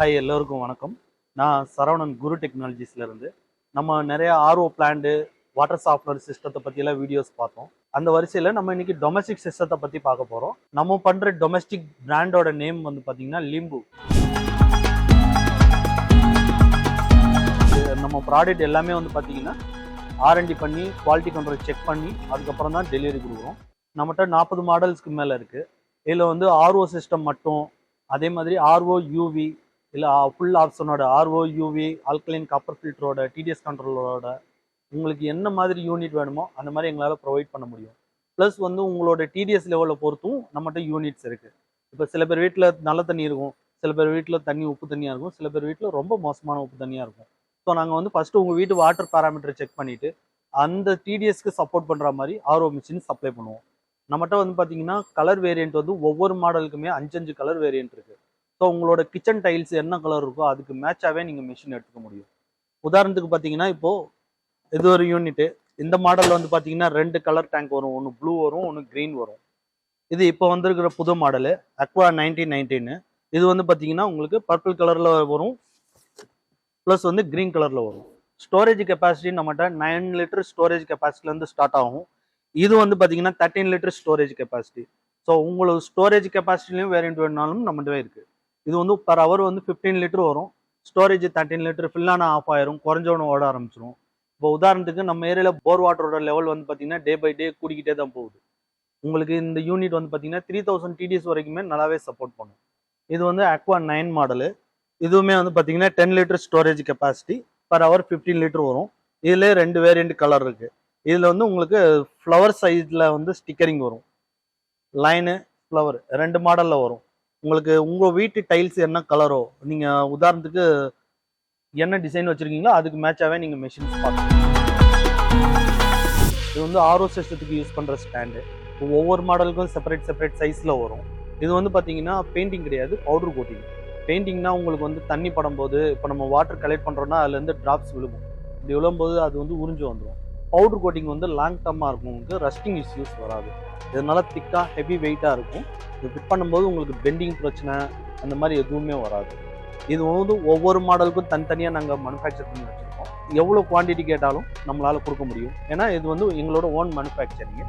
Hi எல்லோருக்கும் வணக்கம். நான் சரவணன் குரு டெக்னாலஜிஸ்லேருந்து. நம்ம நிறைய ஆர்ஓ பிளான்டு வாட்டர் சாஃப்ட்வேர் சிஸ்டத்தை பற்றியெல்லாம் வீடியோஸ் பார்த்தோம். அந்த வரிசையில் நம்ம இன்னைக்கு டொமஸ்டிக் சிஸ்டத்தை பற்றி பார்க்க போகிறோம் நம்ம பண்ணுற டொமஸ்டிக் பிராண்டோட நேம் வந்து பார்த்திங்கன்னா லிம்பு நம்ம ப்ராடக்ட் எல்லாமே வந்து பார்த்திங்கன்னா ஆர்என்டி பண்ணி குவாலிட்டி கண்ட்ரோல் செக் பண்ணி அதுக்கப்புறம் தான் டெலிவரி கொடுக்குறோம். நம்மகிட்ட நாற்பது மாடல்ஸ்க்கு மேலே இருக்குது இதில் வந்து ஆர்ஓ சிஸ்டம் மட்டும் அதே மாதிரி ஆர்ஓ யூவி இல்லை ஃபுல் ஆப்ஷனோட ஆர்ஓ யூவி ஆல்கலைன் காப்பர் ஃபில்டரோட டிடிஎஸ் கண்ட்ரோலரோட உங்களுக்கு என்ன மாதிரி யூனிட் வேணுமோ அந்த மாதிரி எங்களால் ப்ரொவைட் பண்ண முடியும். ப்ளஸ் வந்து உங்களோட டிடிஎஸ் லெவலில் பொறுத்தும் நம்மகிட்ட யூனிட்ஸ் இருக்குது இப்போ சில பேர் வீட்டில் நல்ல தண்ணி இருக்கும் சில பேர் வீட்டில் தண்ணி உப்பு தண்ணியாக இருக்கும் சில பேர் வீட்டில் ரொம்ப மோசமான உப்பு தண்ணியாக இருக்கும். ஸோ நாங்கள் வந்து ஃபஸ்ட்டு உங்கள் வீட்டு வாட்டர் பேராமீட்டர் செக் பண்ணிவிட்டு அந்த டிடிஎஸ்க்கு சப்போர்ட் பண்ணுற மாதிரி ஆர்ஓ மிஷின் சப்ளை பண்ணுவோம். நம்மகிட்ட வந்து பார்த்தீங்கன்னா கலர் வேரியண்ட் வந்து ஒவ்வொரு மாடலுக்குமே அஞ்சு அஞ்சு கலர் வேரியண்ட் இருக்குது ஸோ உங்களோட கிச்சன் டைல்ஸ் என்ன கலர் இருக்கோ அதுக்கு மேட்சாகவே நீங்கள் மிஷின் எடுத்துக்க முடியும். உதாரணத்துக்கு பார்த்தீங்கன்னா இப்போது இது ஒரு யூனிட்டு இந்த மாடலில் வந்து பார்த்தீங்கன்னா ரெண்டு கலர் டேங்க் வரும். ஒன்று ப்ளூ வரும் ஒன்று க்ரீன் வரும். இது இப்போ வந்திருக்கிற புது மாடலு அக்வா நைன்டீன் நைன்டீனு இது வந்து பார்த்தீங்கன்னா உங்களுக்கு பர்பிள் கலரில் வரும். ப்ளஸ் வந்து க்ரீன் கலரில் வரும். ஸ்டோரேஜ் கெப்பாசிட்டி நம்மகிட்ட நைன் லிட்டர் ஸ்டோரேஜ் கெப்பாசிட்டிலேருந்து ஸ்டார்ட் ஆகும். இது வந்து பார்த்தீங்கன்னா thirteen litre storage capacity so உங்களுக்கு ஸ்டோரேஜ் கெப்பாசிட்டிலையும் வேரியன்ட் வேணுனாலும் நம்மகிட்டவே இருக்குது இது வந்து பர் ஹவர் வந்து ஃபிஃப்டீன் லிட்டர் வரும். ஸ்டோரேஜ் தேர்ட்டின் லிட்டர் ஃபில்லான ஆஃப் ஆயிரும். குறைஞ்சவன ஓட ஆரம்பிச்சிரும். இப்போ உதாரணத்துக்கு நம்ம ஏரியாவில் போர் வாட்டரோட லெவல் வந்து பார்த்தீங்கன்னா டே பை டே கூடிக்கிட்டே தான் போகுது. உங்களுக்கு இந்த யூனிட் வந்து பார்த்தீங்கன்னா த்ரீ தௌசண்ட் டிடிஎஸ் வரைக்குமே நல்லாவே சப்போர்ட் பண்ணும். இது வந்து அக்வா நைன் மாடலு இதுவுமே வந்து பார்த்தீங்கன்னா ten litre storage capacity per hour fifteen litre வரும். இதுலேயே ரெண்டு வேரியண்ட் கலர் இருக்குது இதில் வந்து உங்களுக்கு ஃப்ளவர் சைஸில் வந்து ஸ்டிக்கரிங் வரும். லைனு ஃப்ளவர் ரெண்டு மாடலில் வரும். உங்களுக்கு உங்கள் வீட்டு டைல்ஸ் என்ன கலரோ நீங்கள் உதாரணத்துக்கு என்ன டிசைன் வச்சுருக்கீங்களோ அதுக்கு மேட்சாகவே நீங்கள் மெஷின்ஸ் பார்க்கலாம் இது வந்து ஆர்ஓ சிஸ்டத்துக்கு யூஸ் பண்ணுற ஸ்டாண்டு ஒவ்வொரு மாடலுக்கும் செப்பரேட் செப்பரேட் சைஸில் வரும். இது வந்து பார்த்தீங்கன்னா பெயிண்டிங் கிடையாது பவுடர் கோட்டிங் பெயிண்டிங்னா உங்களுக்கு வந்து தண்ணி படும்போது இப்போ நம்ம வாட்டர் கலெக்ட் பண்ணுறோன்னா அதுலேருந்து ட்ராப்ஸ் விழுகும். இப்படி விழும்போது அது வந்து உறிஞ்சு வந்துடும் பவுடர் கோட்டிங் வந்து லாங் டர்மாக இருக்கும் உங்களுக்கு ரஸ்டிங் இஷ்யூஸ் வராது. இதனால திக்காக ஹெவி வெயிட்டாக இருக்கும். இது ஃபிட் பண்ணும்போது உங்களுக்கு பெண்டிங் பிரச்சனை அந்த மாதிரி எதுவுமே வராது. இது வந்து ஒவ்வொரு மாடலுக்கும் தனித்தனியாக நாங்கள் மேனுஃபேக்சர் பண்ணி வச்சுருக்கோம். எவ்வளோ குவான்டிட்டி கேட்டாலும் நம்மளால் கொடுக்க முடியும். ஏன்னா இது வந்து எங்களோட ஓன் மேனுஃபேக்சரிங்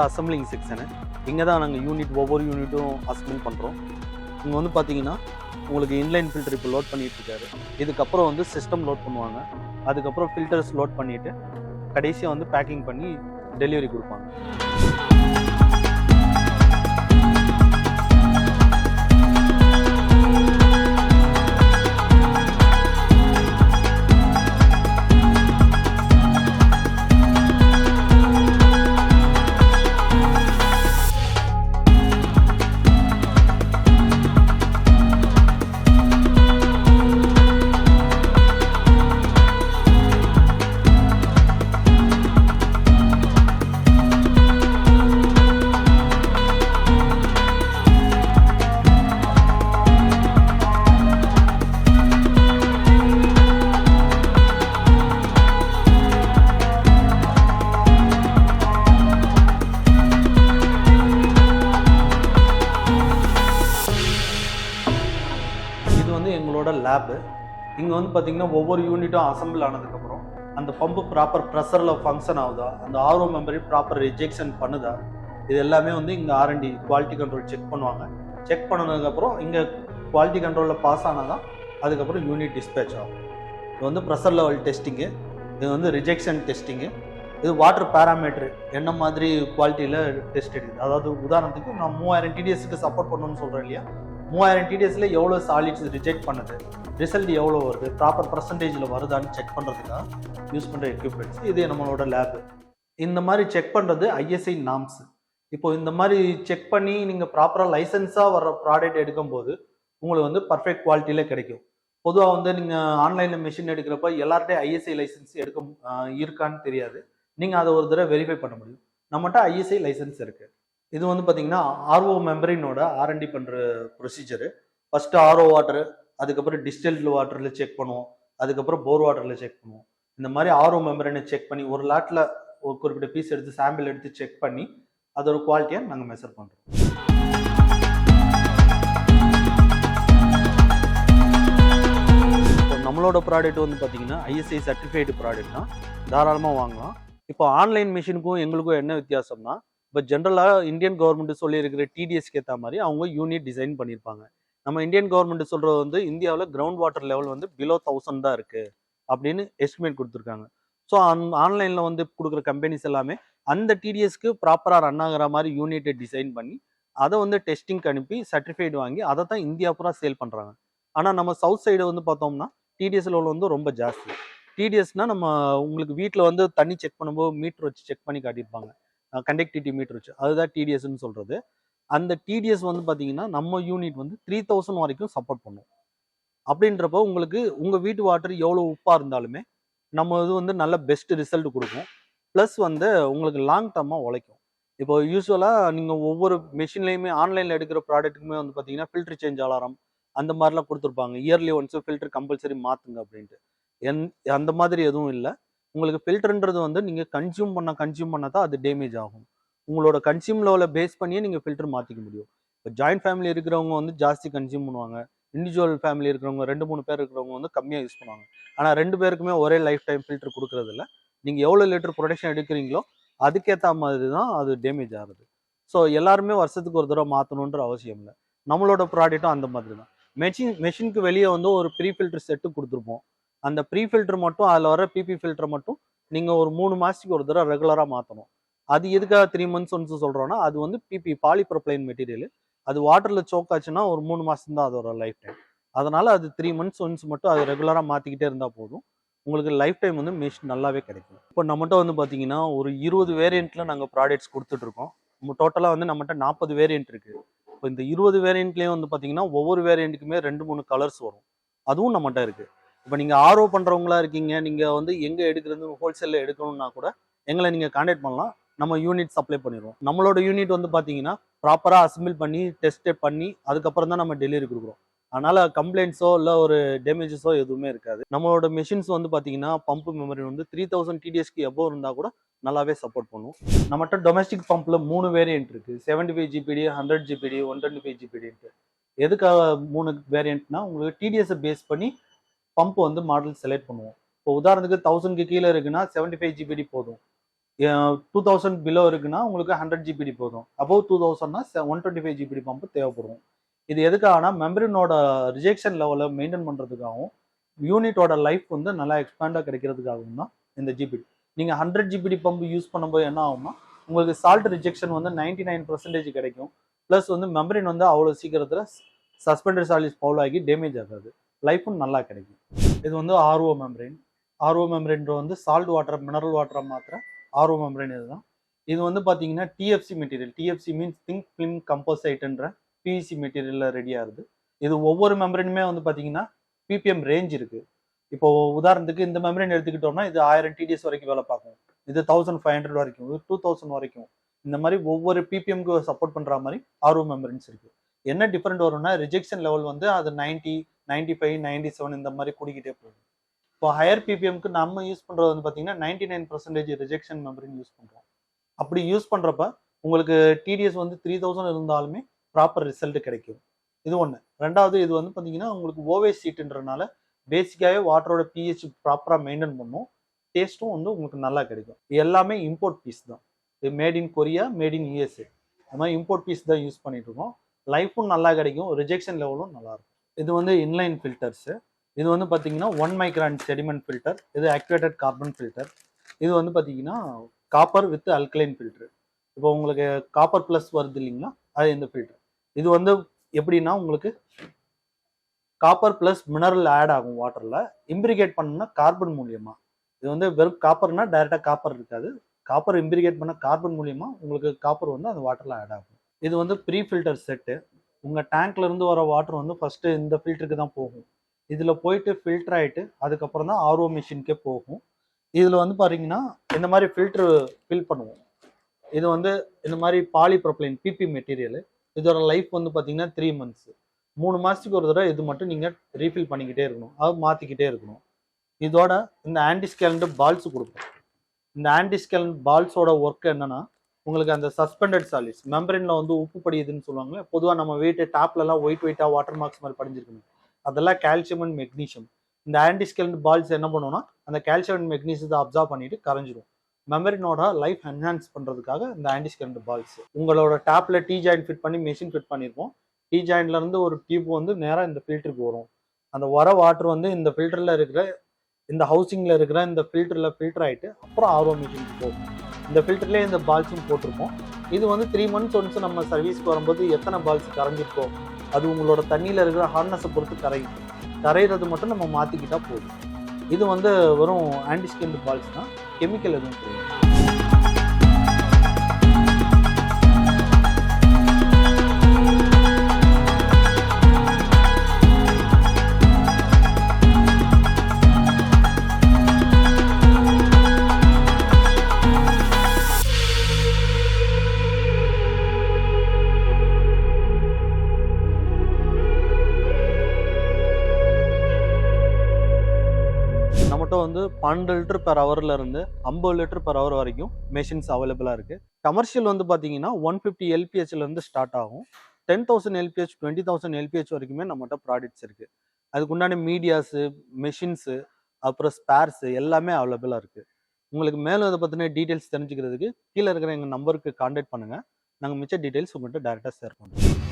இது அசம்பிளிங் செக்ஷனு இங்கே தான் நாங்கள் யூனிட் ஒவ்வொரு யூனிட்டும் அசம்பிள் பண்ணுறோம் இங்கே வந்து பார்த்தீங்கன்னா உங்களுக்கு இன்லைன் ஃபில்டர் இப்போ லோட் பண்ணிகிட்ருக்காரு இதுக்கப்புறம் வந்து சிஸ்டம் லோட் பண்ணுவாங்க. அதுக்கப்புறம் ஃபில்டர்ஸ் லோட் பண்ணிவிட்டு கடைசியாக வந்து பேக்கிங் பண்ணி டெலிவரி கொடுப்பாங்க. இங்கே வந்து பார்த்தீங்கன்னா ஒவ்வொரு யூனிட்டும் அசம்பிள் ஆனதுக்கப்புறம் அந்த பம்பு ப்ராப்பர் ப்ரெஷரில் ஃபங்க்ஷன் ஆகுதா? அந்த ஆர்ஓ மெம்பரி ப்ராப்பர் ரிஜெக்ஷன் பண்ணுதா? இது எல்லாமே வந்து இங்கே R and D quality control check பண்ணுவாங்க. செக் பண்ணதுக்கப்புறம் இங்கே குவாலிட்டி கண்ட்ரோலில் பாஸ் ஆனால் தான் அதுக்கப்புறம் யூனிட் டிஸ்பேச் ஆகும். இது வந்து ப்ரெஷர் லெவல் டெஸ்டிங்கு இது வந்து ரிஜெக்ஷன் டெஸ்டிங்கு இது வாட்டர் பேராமீட்ரு என்ன மாதிரி குவாலிட்டியில் டெஸ்ட் எடுக்குது? அதாவது உதாரணத்துக்கு நான் மூவாயிரம் டிடிஎஸ்க்கு சப்போர்ட் பண்ணணும்னு சொல்கிறேன் இல்லையா? மூவாயிரம் டிடிஎஸில் எவ்வளோ சாலிட்ஸ் ரிஜெக்ட் பண்ணுது? ரிசல்ட் எவ்வளோ வருது? ப்ராப்பர் பர்சன்டேஜில் வருதான்னு செக் பண்ணுறதுக்காக யூஸ் பண்ணுற எக்யூப்மெண்ட்ஸ் இது நம்மளோட லேபு இந்த மாதிரி செக் பண்ணுறது ஐஎஸ்ஐ நாம்ஸ் இப்போ இந்த மாதிரி செக் பண்ணி நீங்கள் ப்ராப்பராக லைசன்ஸாக வர ப்ராடக்ட் எடுக்கும்போது உங்களுக்கு வந்து பர்ஃபெக்ட் குவாலிட்டியில் கிடைக்கும். பொதுவாக வந்து நீங்கள் ஆன்லைனில் மிஷின் எடுக்கிறப்ப எல்லார்ட்டையும் ஐஎஸ்ஐ லைசன்ஸ் எடுக்க இருக்கான்னு தெரியாது. நீங்கள் அதை ஒரு தடவை வெரிஃபை பண்ண முடியும். நம்மகிட்ட ஐஎஸ்ஐ லைசன்ஸ் இருக்குது இது வந்து பார்த்தீங்கன்னா ஆர்ஓ மெம்பரினோட ஆர்என்டி பண்ணுற ப்ரொசீஜரு ஃபஸ்ட்டு ஆர்ஓ வாட்டர் அதுக்கப்புறம் டிஸ்டில்டு வாட்டரில் செக் பண்ணுவோம். அதுக்கப்புறம் போர் வாட்டரில் செக் பண்ணுவோம். இந்த மாதிரி ஆர்ஓ மெம்பரனை செக் பண்ணி ஒரு லாட்டில் ஒரு குறிப்பிட்ட பீஸ் எடுத்து சாம்பிள் எடுத்து செக் பண்ணி அதோட குவாலிட்டியை நாங்கள் மெஷர் பண்ணுறோம் இப்போ நம்மளோட ப்ராடக்ட் வந்து பார்த்தீங்கன்னா ஐஎஸ்ஐ சர்டிஃபைடு ப்ராடக்ட் தான். தாராளமாக வாங்கலாம். இப்போ ஆன்லைன் மிஷினுக்கும் எங்களுக்கும் என்ன வித்தியாசம்னா இப்போ ஜென்ரலாக இந்தியன் கவர்மெண்ட் சொல்லியிருக்கிற டிடிஎஸ்க்கு ஏற்ற மாதிரி அவங்க யூனிட் டிசைன் பண்ணியிருப்பாங்க. நம்ம இந்தியன் கவர்மெண்ட் சொல்கிறது வந்து இந்தியாவில் கிரவுண்ட் வாட்டர் லெவல் வந்து பிலோ தௌசண்ட் தான் இருக்குது அப்படின்னு எஸ்டிமேட் கொடுத்துருக்காங்க. ஸோ அந் ஆன்லைனில் வந்து கொடுக்குற கம்பெனிஸ் எல்லாமே அந்த டிடிஎஸ்க்கு ப்ராப்பராக ரன் ஆகிற மாதிரி யூனிட்டை டிசைன் பண்ணி அதை வந்து டெஸ்டிங்க்கு அனுப்பி சர்டிஃபைடு வாங்கி அதை தான் இந்தியா பூரா சேல் பண்ணுறாங்க ஆனால் நம்ம சவுத் சைடு வந்து பார்த்தோம்னா டிடிஎஸ் லெவல் வந்து ரொம்ப ஜாஸ்தி. டிடிஎஸ்னா நம்ம உங்களுக்கு வீட்டில் வந்து தண்ணி செக் பண்ணும்போது மீட்ரு வச்சு செக் பண்ணி காட்டியிருப்பாங்க. கண்டக்டிவிட்டி மீட்ரு வச்சு. அதுதான் டிடிஎஸ்ன்னு சொல்கிறது அந்த டிடிஎஸ் வந்து பார்த்தீங்கன்னா நம்ம யூனிட் வந்து த்ரீ தௌசண்ட் வரைக்கும் சப்போர்ட் பண்ணும். அப்படின்றப்போ உங்களுக்கு உங்கள் வீட்டு வாட்டர் எவ்வளோ உப்பாக இருந்தாலுமே நம்ம இது வந்து நல்ல பெஸ்ட் ரிசல்ட் கொடுக்கும். ப்ளஸ் வந்து உங்களுக்கு லாங் டர்மாக உழைக்கும். இப்போ யூஸ்வலாக நீங்கள் ஒவ்வொரு மிஷின்லேயுமே ஆன்லைனில் எடுக்கிற ப்ராடக்ட்டுக்குமே வந்து பார்த்தீங்கன்னா ஃபில்டர் சேஞ்ச் அலாரம் அந்த மாதிரிலாம் கொடுத்துருப்பாங்க. இயர்லி ஒன்ஸ் ஃபில்டர் கம்பல்சரி மாற்றுங்க அப்படின்ட்டு. என் அந்த மாதிரி எதுவும் இல்லை. உங்களுக்கு ஃபில்டர்ன்றது வந்து நீங்கள் கன்சியூம் பண்ண கன்சியூம் பண்ண தான் அது டேமேஜ் ஆகும். உங்களோட கன்சியூம் லெவலில் பேஸ் பண்ணியே நீங்கள் ஃபில்டர் மாற்றிக்க முடியும். இப்போ ஜாயிண்ட் ஃபேமிலி இருக்கிறவங்க வந்து ஜாஸ்தி கன்சியூம் பண்ணுவாங்க. இண்டிவிஜுவல் ஃபேமிலி இருக்கிறவங்க ரெண்டு மூணு பேர் இருக்கிறவங்க வந்து கம்மியாக யூஸ் பண்ணுவாங்க. ஆனால் ரெண்டு பேருக்குமே ஒரே லைஃப் டைம் ஃபில்டர் கொடுக்குறதில்ல நீங்கள் எவ்வளோ லிட்டர் ப்ரொடக்ஷன் எடுக்கிறீங்களோ அதுக்கேற்ற மாதிரி தான் அது டேமேஜ் ஆகுது. ஸோ எல்லாருமே வருஷத்துக்கு ஒரு தடவை மாற்றணுன்ற அவசியம் இல்லை. நம்மளோட ப்ராடக்ட்டும் அந்த மாதிரி தான் மெஷின் மெஷினுக்கு வெளியே வந்து ஒரு ப்ரீ ஃபில்டர் செட்டு கொடுத்துருப்போம். அந்த ப்ரீ ஃபில்டர் மட்டும் அதில் வர பிபி ஃபில்டர் மட்டும் நீங்கள் ஒரு மூணு மாதத்துக்கு ஒரு தடவை ரெகுலராக மாற்றணும் அது எதுக்காக த்ரீ மந்த்ஸ் ஒன்ஸ் சொல்கிறோன்னா அது வந்து பிபி பாலிப்ரோப்ளைன் மெட்டீரியல் அது வாட்டரில் சோக் ஆச்சுன்னா ஒரு மூணு மாதம் தான் அதோட லைஃப் டைம் அதனால் அது த்ரீ மந்த்ஸ் ஒன்ஸ் மட்டும் அது ரெகுலராக மாற்றிக்கிட்டே இருந்தால் போதும். உங்களுக்கு லைஃப் டைம் வந்து மிஷின் நல்லாவே கிடைக்கும். இப்போ நம்மகிட்ட வந்து பார்த்தீங்கன்னா ஒரு இருபது வேரியண்ட்டில் நாங்கள் ப்ராடக்ட்ஸ் கொடுத்துட்ருக்கோம் டோட்டலாக வந்து நம்மகிட்ட நாற்பது வேரியண்ட் இருக்குது இப்போ இந்த இருபது வேரியண்ட்லேயும் வந்து பார்த்தீங்கன்னா ஒவ்வொரு வேரியண்ட்டுக்குமே ரெண்டு மூணு கலர்ஸ் வரும். அதுவும் நம்மகிட்ட இருக்குது இப்போ நீங்கள் ஆர்வம் பண்ணுறவங்களா இருக்கீங்க நீங்கள் வந்து எங்கே எடுக்கிறது ஹோல்சேலில் எடுக்கணும்னா கூட எங்களை நீங்கள் காண்டாக்ட் பண்ணலாம். நம்ம யூனிட் சப்ளை பண்ணிடுவோம். நம்மளோட யூனிட் வந்து பார்த்தீங்கன்னா ப்ராப்பராக அசம்பிள் பண்ணி டெஸ்ட் பண்ணி அதுக்கப்புறம் தான் நம்ம டெலிவரி கொடுக்குறோம். அதனால கம்ப்ளைண்ட்ஸோ இல்லை ஒரு டேமேஜஸோ எதுவுமே இருக்காது. நம்மளோட மிஷின்ஸ் வந்து பார்த்தீங்கன்னா பம்ப் மெமரி வந்து த்ரீ தௌசண்ட் டிடிஎஸ்க்கு எவ்வளோ இருந்தால் கூட நல்லாவே சப்போர்ட் பண்ணும். நம்மகிட்ட டொமஸ்டிக் பம்பில் மூணு வேரியன்ட் இருக்குது seventy five GPD hundred GPD one twenty five ஜிபிடின்ட்டு எதுக்காக மூணு வேரியண்ட்னா உங்களுக்கு டிடிஎஸை பேஸ் பண்ணி பம்ப் வந்து மாடல் செலக்ட் பண்ணுவோம். இப்போ உதாரணத்துக்கு தௌசண்ட்க்கு கீழே இருக்குன்னா செவன்டி ஃபைவ் ஜிபிடி போதும். டூ தௌசண்ட் பிலோ இருக்குன்னா உங்களுக்கு ஹண்ட்ரட் ஜிபிடி போதும். Above two தௌசண்ட்னா one twenty five GPD pump தேவைப்படும். இது எதுக்காகனா மெமரினோட ரிஜெக்ஷன் லெவலை மெயின்டைன் பண்ணுறதுக்காகவும் யூனிட்டோட லைஃப் வந்து நல்லா எக்ஸ்பேண்டாக கிடைக்கிறதுக்காகவும் தான் இந்த ஜிபிடி நீங்கள் ஹண்ட்ரட் ஜிபிடி பம்ப் யூஸ் பண்ணும்போது என்ன ஆகும்னா உங்களுக்கு சால்ட் ரிஜெக்ஷன் வந்து நைன்டி நைன் பர்சன்டேஜ் கிடைக்கும். ப்ளஸ் வந்து மெமரின் வந்து அவ்வளோ சீக்கிரத்தில் சஸ்பெண்டட் சாலிஸ் பவுல் ஆகி டேமேஜ் ஆகாது. லைஃபும் நல்லா கிடைக்கும். இது வந்து ஆர்ஓ மெம்பரின் ஆர்ஓ மெம்பரின்ற வந்து சால்ட் வாட்டர் மினரல் வாட்டரை மாத்திரை ஆர்ஓ மெம்பரேன் இதுதான். இது வந்து பார்த்தீங்கன்னா TFC material TFC means thin film கம்போசைட்டுன்ற PVC மெட்டீரியலில் ரெடி ஆகுது இது ஒவ்வொரு மெம்பரினுமே வந்து பார்த்தீங்கன்னா பிபிஎம் ரேஞ்ச் இருக்குது இப்போ உதாரணத்துக்கு இந்த மெம்பரேன் எடுத்துக்கிட்டோம்னா இது ஆயிரம் டிடிஎஸ் வரைக்கும் வேலை பார்க்கும். இது தௌசண்ட் ஃபைவ் ஹண்ட்ரட் வரைக்கும் இது டூ தௌசண்ட் வரைக்கும். இந்த மாதிரி ஒவ்வொரு பிபிஎம்க்கு சப்போர்ட் பண்ணுற மாதிரி ஆர்ஓ மெம்பரின்ஸ் இருக்குது என்ன டிஃப்ரெண்ட் வரும்னா ரிஜெக்ஷன் லெவல் வந்து அது ninety ninety five ninety seven இந்த மாதிரி கூடிக்கிட்டே போகும். இப்போ ஹையர் பிபிஎம்க்கு நம்ம யூஸ் பண்ணுறது வந்து பார்த்தீங்கன்னா நைன்டி நைன் பர்சன்டேஜ் ரிஜெக்ஷன் மெமரின்னு யூஸ் பண்ணுறோம் அப்படி யூஸ் பண்ணுறப்ப உங்களுக்கு டிடிஎஸ் வந்து த்ரீ தௌசண்ட் இருந்தாலுமே ப்ராப்பர் ரிசல்ட் கிடைக்கும். இது ஒன்று ரெண்டாவது இது வந்து பார்த்தீங்கன்னா உங்களுக்கு ஓவே சீட்டுன்றனால பேசிக்காகவே வாட்டரோட பிஹெச் ப்ராப்பராக மெயின்டைன் பண்ணும். டேஸ்ட்டும் வந்து உங்களுக்கு நல்லா கிடைக்கும். இது எல்லாமே இம்போர்ட் பீஸ் தான். இது made in Korea made in USA அந்த மாதிரி இம்போர்ட் பீஸ் தான் யூஸ் பண்ணிகிட்ருக்கோம் லைஃப்பும் லைஃபும் நல்லா கிடைக்கும். ரிஜெக்ஷன் லெவலும் நல்லாயிருக்கும் இது வந்து இன்லைன் ஃபில்டர்ஸு இது வந்து பார்த்தீங்கன்னா ஒன் மைக்ரான் செடிமெண்ட் ஃபில்டர் இது ஆக்டிவேட்டட் கார்பன் ஃபில்டர் இது வந்து பார்த்தீங்கன்னா காப்பர் வித் அல்கலைன் ஃபில்டர் இப்போ உங்களுக்கு காப்பர் ப்ளஸ் வருது இல்லைங்களா? அது இந்த ஃபில்டர் இது வந்து எப்படின்னா உங்களுக்கு காப்பர் ப்ளஸ் மினரல் ஆட் ஆகும் வாட்டரில் இம்பிரிகேட் பண்ணணும்னா கார்பன் மூலியமாக இது வந்து வெறும் காப்பர்னா டைரெக்டாக காப்பர் இருக்காது. காப்பர் இம்பிரிகேட் பண்ண கார்பன் மூலியமாக உங்களுக்கு காப்பர் வந்து அந்த வாட்டரில் ஆட் ஆகும். இது வந்து ப்ரீ ஃபில்டர் செட்டு உங்கள் டேங்க்லேருந்து வர வாட்டர் வந்து ஃபஸ்ட்டு இந்த ஃபில்டருக்கு தான் போகும். இதில் போயிட்டு ஃபில்டர் ஆகிட்டு அதுக்கப்புறம் தான் ஆர்ஓ மிஷினுக்கே போகும். இதில் வந்து பார்த்தீங்கன்னா இந்த மாதிரி ஃபில்ட்ரு ஃபில் பண்ணுவோம். இது வந்து இந்த மாதிரி பாலிப்ரொப்ளைன் பிபி மெட்டீரியல் இதோட லைஃப் வந்து பார்த்தீங்கன்னா த்ரீ மந்த்ஸு மூணு மாதத்துக்கு ஒரு தடவை இது மட்டும் நீங்கள் ரீஃபில் பண்ணிக்கிட்டே இருக்கணும். அது மாற்றிக்கிட்டே இருக்கணும். இதோட இந்த ஆன்டிஸ்கேலண்ட் பால்ஸ் கொடுப்போம். இந்த ஆன்டிஸ்கேலண்ட் பால்ஸோட ஒர்க் என்னன்னா உங்களுக்கு அந்த சஸ்பெண்டட் சாலிஸ் மெம்பரினில் வந்து உப்பு படியுதுன்னு சொல்லுவாங்க பொதுவாக நம்ம வீட்டு டாப்லலாம் ஒயிட் ஒயிட்டாக வாட்டர் மார்க்ஸ் மாதிரி படிஞ்சிருக்கணும் அதெல்லாம் கால்சியம் அண்ட் மெக்னீஷியம் இந்த ஆன்டிஸ்கேலண்ட் பால்ஸ் என்ன பண்ணுவோம்னா அந்த கால்சியம் அண்ட் மெக்னீசியத்தை அப்சர்வ் பண்ணிட்டு கரைஞ்சிரும். மெமரினோட லைஃப் என்ஹான்ஸ் பண்ணுறதுக்காக இந்த ஆன்டிஸ்கரண்ட் பால்ஸ் உங்களோட டேப்பில் டீ ஜாயின் ஃபிட் பண்ணி மெஷின் ஃபிட் பண்ணியிருப்போம் டீ ஜாயின்ல இருந்து ஒரு டியூப் வந்து நேராக இந்த ஃபில்டருக்கு வரும். அந்த வர வாட்டர் வந்து இந்த ஃபில்டரில் இருக்கிற இந்த ஹவுசிங்கில் இருக்கிற இந்த ஃபில்டரில் ஃபில்டர் ஆகிட்டு அப்புறம் ஆர்ஓ மிஷினுக்கு போகும். இந்த ஃபில்டர்லேயே இந்த பால்ஸும் போட்டிருப்போம். இது வந்து த்ரீ மந்த்ஸ் ஒன்ஸ் நம்ம சர்வீஸ்க்கு வரும்போது எத்தனை பால்ஸ் கரைஞ்சிருக்கோம்? அது உங்களோட தண்ணியில் இருக்கிற ஹார்னஸை பொறுத்து கரையும். கரையிறது மட்டும் நம்ம மாற்றிக்கிட்டால் போதும். இது வந்து வெறும் ஆன்டிஸ்கின் பால்ஸ் தான். கெமிக்கல் எதுவும் கிடையாது மட்டும் வந்து பன்னெண்டு லிட்டர் பெர் ஹவர்ல இருந்து ஐம்பது லிட்டர் பெர் ஹவர் வரைக்கும் மெஷின்ஸ் அவைலபிளாக இருக்கு. கமர்ஷியல் வந்து பார்த்தீங்கன்னா ஒன் ஃபிஃப்டி எல்பிஹெச்ல இருந்து ஸ்டார்ட் ஆகும். Ten thousand LPH twenty thousand LPH வரைக்குமே நம்மகிட்ட ப்ராடக்ட்ஸ் இருக்கு. அதுக்கு உண்டான மீடியாஸு மெஷின்ஸு அப்புறம் ஸ்பேர்ஸு எல்லாமே அவைலபிளாக இருக்கு. உங்களுக்கு மேலும் இதை பற்றின டீட்டெயில்ஸ் தெரிஞ்சுக்கிறதுக்கு கீழே இருக்கிற எங்கள் நம்பருக்கு கான்டாக்ட் பண்ணுங்க. நாங்கள் மிச்ச டீட்டெயில்ஸ் உங்கள்கிட்ட டேரெக்டாக ஷேர் பண்ணுறோம்